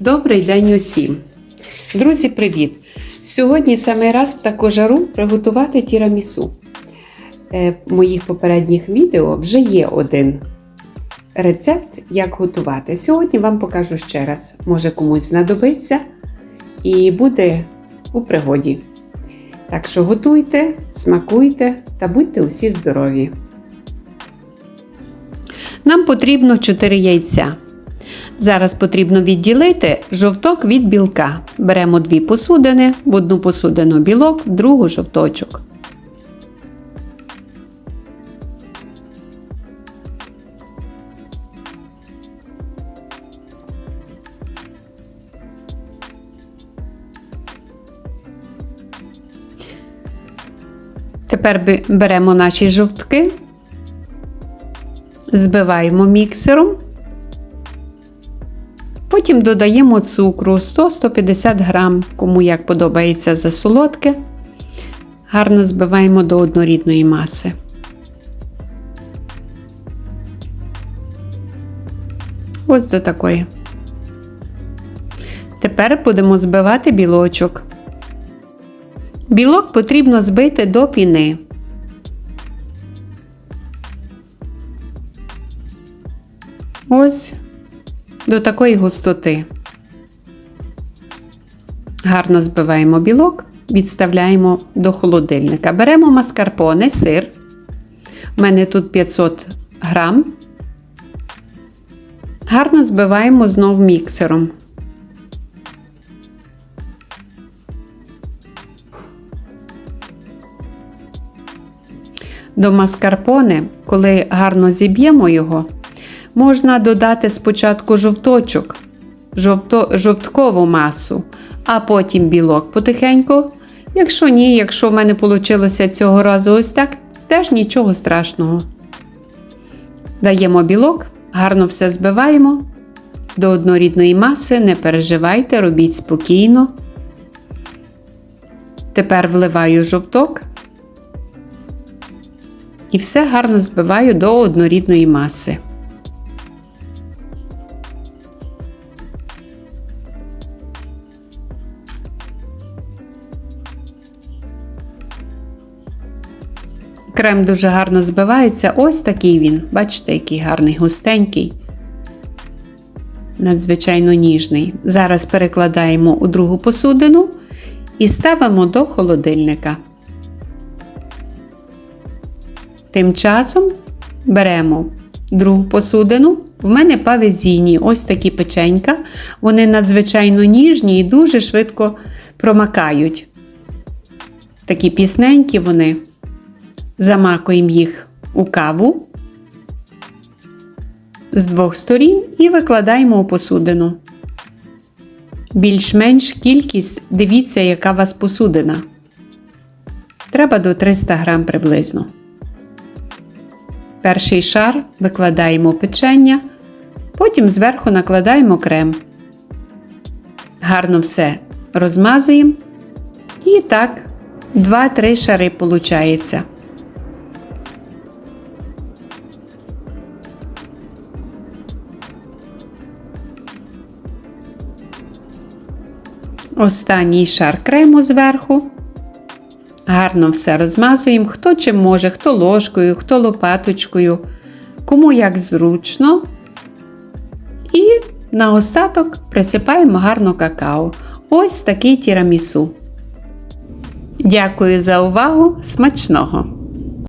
Добрий день усім! Друзі, привіт! Сьогодні саме раз в таку жару приготувати тірамісу. Е, В моїх попередніх відео вже є один рецепт, як готувати. Сьогодні вам покажу ще раз. Може комусь знадобиться і буде у пригоді. Так що готуйте, смакуйте та будьте усі здорові! Нам потрібно 4 яйця. Зараз потрібно відділити жовток від білка. Беремо дві посудини, в одну посудину білок, в другу жовточок. Тепер беремо наші жовтки, збиваємо міксером. Потім додаємо цукру 100-150 грам, кому як подобається за солодке. Гарно збиваємо до однорідної маси. Ось до такої. Тепер будемо збивати білочок. Білок потрібно збити до піни. Ось до такої густоти. Гарно збиваємо білок, відставляємо до холодильника. Беремо маскарпоне, сир. У мене тут 500 грам. Гарно збиваємо знов міксером. До маскарпоне, коли гарно зіб'ємо його, можна додати спочатку жовточок, жовто, жовткову масу, а потім білок потихеньку. Якщо ні, якщо в мене вийшло цього разу ось так, теж нічого страшного. Даємо білок, гарно все збиваємо до однорідної маси, не переживайте, робіть спокійно. Тепер вливаю жовток і все гарно збиваю до однорідної маси. Крем дуже гарно збивається. Ось такий він. Бачите, який гарний, густенький, надзвичайно ніжний. Зараз перекладаємо у другу посудину і ставимо до холодильника. Тим часом беремо другу посудину. В мене павезіні, ось такі печенька. Вони надзвичайно ніжні і дуже швидко промакають. Такі пісненькі вони. Замакуємо їх у каву з двох сторін і викладаємо у посудину. Більш-менш кількість, дивіться, яка у вас посудина. Треба до 300 грам приблизно. Перший шар викладаємо печення, потім зверху накладаємо крем. Гарно все розмазуємо. І так, 2-3 шари виходить. Останній шар крему зверху. Гарно все розмазуємо, хто чим може, хто ложкою, хто лопаточкою, кому як зручно. І на остаток присипаємо гарно какао. Ось такий тірамісу. Дякую за увагу! Смачного!